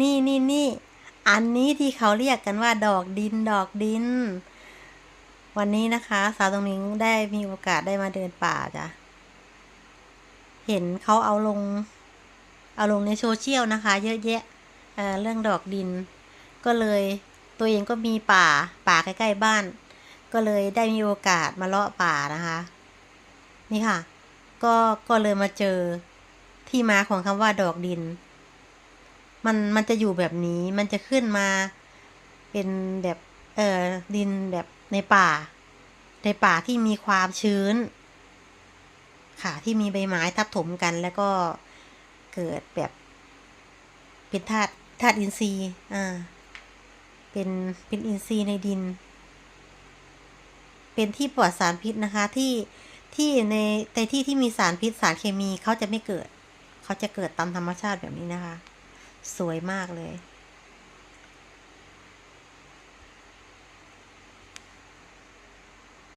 นี่นี่นี่อันนี้ที่เขาเรียกกันว่าดอกดินดอกดิน วันนี้นะคะ สาวตรงนิ้ได้มีโอกาสได้มาเดินป่าจ้ะ เห็นเขาเอาลง เอาลงในโซเชียลนะคะ เยอะแยะเเรื่องดอกดิน ก็เลยตัวเองก็มีป่าป่าใกล้ๆบ้าน ก็เลยได้มีโอกาสมาเลาะป่านะคะ นี่ค่ะ ก็ก็เลยมาเจอที่มาของคำว่าดอกดิน มันมันจะอยู่แบบนี้ มันจะขึ้นมาเป็นแบบเอ่อดินแบบในป่า ในป่าที่มีความชื้น ค่ะที่มีใบไม้ทับถมกันแล้วก็เกิดแบบเป็นธาตุธาตุอินทรีย์อ่าเป็นเป็นอินทรีย์ในดิน เป็นที่ปลอดสารพิษนะคะที่ที่ในในที่ที่มีสารพิษสารเคมีเขาจะไม่เกิด เขาจะเกิดตามธรรมชาติแบบนี้นะคะ สวยมากเลย